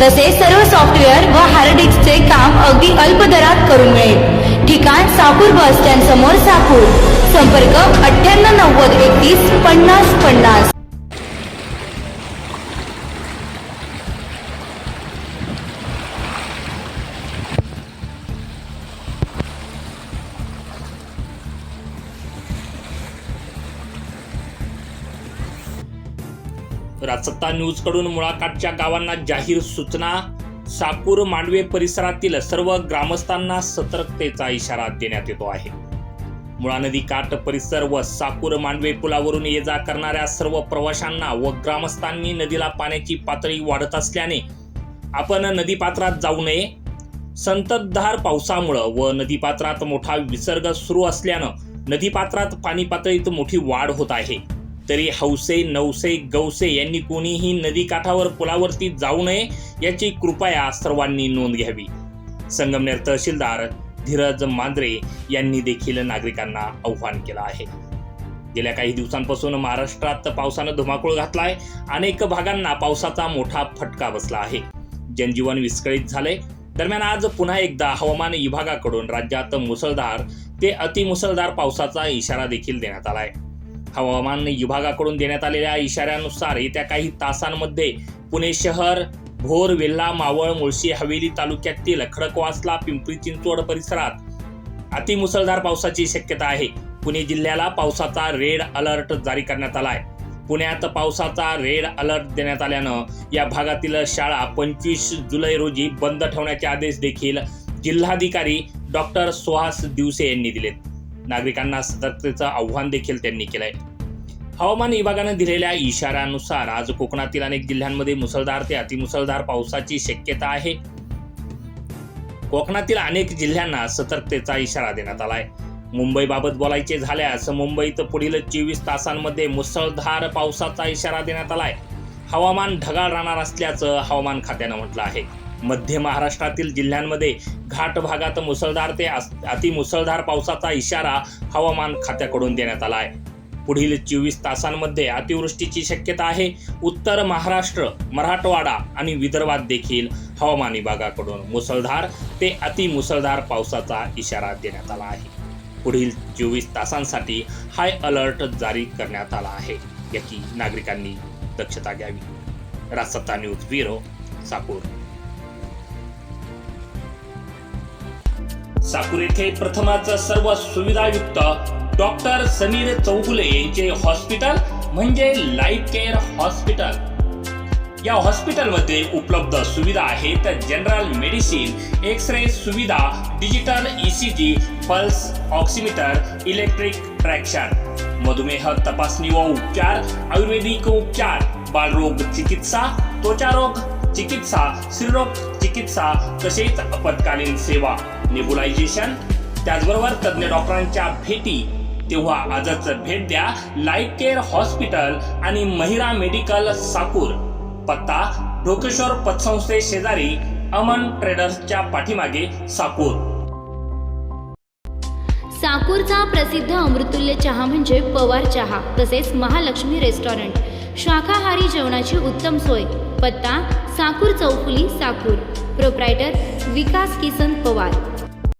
तसेच सर्व सॉफ्टवेअर व हार्ड डिस्कचे काम अगदी अल्प दरात करून मिळेल. ठिकाण साकूर बस स्टँड समोर साकूर. संपर्क अठ्ठ्याण्णव नव्वद एकतीस पन्नास पन्नास. राजसत्ता न्यूजकडून मुळाकाठच्या गावांना जाहीर सूचना. साकूर मांडवे परिसरातील सर्व ग्रामस्थांना सतर्कतेचा इशारा देण्यात येतो आहे. मुळा नदी काठ परिसर व साकूर मांडवे पुलावरून ये जा करणाऱ्या सर्व प्रवाशांना व ग्रामस्थांनी नदीला पाण्याची पातळी वाढत असल्याने आपण नदीपात्रात जाऊ नये. संततधार पावसामुळं व नदीपात्रात मोठा विसर्ग सुरू असल्यानं नदीपात्रात पाणी पातळीत मोठी वाढ होत आहे. तरी हौसे नवसे गौसे यांनी कोणीही नदीकाठावर पुलावरती जाऊ नये याची कृपया सर्वांनी नोंद घ्यावी. संगमनेर तहसीलदार धीरज मांद्रे यांनी देखील नागरिकांना आव्हान केलं आहे. गेल्या काही दिवसांपासून महाराष्ट्रात पावसानं धुमाकूळ घातलाय. अनेक भागांना पावसाचा मोठा फटका बसला आहे. जनजीवन विस्कळीत झाले दरम्यान आज पुन्हा एकदा हवामान विभागाकडून राज्यात मुसळधार ते अतिमुसळधार पावसाचा इशारा देखील देण्यात आलाय. हवामान विभागाकडून देण्यात आलेल्या इशाऱ्यानुसार येत्या काही तासांमध्ये पुणे शहर भोर वेल्हा मावळ मुळशी हवेली तालुक्यातील खडकवासला पिंपरी चिंचवड परिसरात अतिमुसळधार पावसाची शक्यता आहे. पुणे जिल्ह्याला पावसाचा रेड अलर्ट जारी करण्यात आला आहे पुण्यात पावसाचा रेड अलर्ट देण्यात आल्यानं या भागातील शाळा पंचवीस जुलै रोजी बंद ठेवण्याचे आदेश देखील जिल्हाधिकारी डॉक्टर सुहास दिवसे यांनी दिलेत. नागरिकांना सतर्कतेचं आव्हान देखील त्यांनी केलंय. हवामान विभागानं दिलेल्या इशाऱ्यानुसार आज कोकणातील अनेक जिल्ह्यांमध्ये मुसळधार ते अतिमुसळधार पावसाची शक्यता आहे. कोकणातील अनेक जिल्ह्यांना सतर्कतेचा इशारा देण्यात आलाय. मुंबईबाबत बोलायचे झाल्यास मुंबईत पुढील चोवीस तासांमध्ये मुसळधार पावसाचा इशारा देण्यात आलाय. हवामान ढगाळ राहणार असल्याचं हवामान खात्यानं म्हटलं आहे. मध्य महाराष्ट्रातील जिल्ह्यांमध्ये घाट भागात मुसळधार ते अस- अतिमुसळधार पावसाचा इशारा हवामान खात्याकडून देण्यात आला आहे. पुढील चोवीस तासांमध्ये अतिवृष्टीची शक्यता आहे. उत्तर महाराष्ट्र मराठवाडा आणि विदर्भात देखील हवामान विभागाकडून मुसळधार ते अतिमुसळधार पावसाचा इशारा देण्यात आला आहे. पुढील चोवीस तासांसाठी हाय अलर्ट जारी करण्यात आला आहे. याची नागरिकांनी दक्षता घ्यावी. राजसत्ता न्यूज ब्युरो साकूर साकूर येथे प्रथमच सर्व सुविधायुक्त डॉक्टर समीर चौगुले यांचे हॉस्पिटल म्हणजे लाईफ केअर हॉस्पिटल. या हॉस्पिटलमध्ये उपलब्ध सुविधा आहेत. जनरल मेडिसिन एक्स रे सुविधा digital ECG pulse oximeter electric traction. मधुमेह तपासणी व उपचार आयुर्वेदिक उपचार बालरोग चिकित्सा त्वचारोग चिकित्सा स्त्रीरोग चिकित्सा तसेच आपत्कालीन सेवा नेबुलायझेशन त्याचबरोबर तज्ज्ञ डॉक्टरांच्या भेटी. तेव्हा आजच भेट द्या लाईफ केअर हॉस्पिटल आणि महिरा मेडिकल साकूर. पत्ता ढोकेश्वर पतसंस्थे शेजारी अमन ट्रेडर्सच्या पाठीमागे साकूर. साकूरचा प्रसिद्ध अमृतुल्य चहा म्हणजे पवार चहा तसेच महालक्ष्मी रेस्टॉरंट. शाकाहारी जेवणाची उत्तम सोय. पत्ता साकूर चौफुली साकूर. प्रोप्रायटर विकास किसन पवार.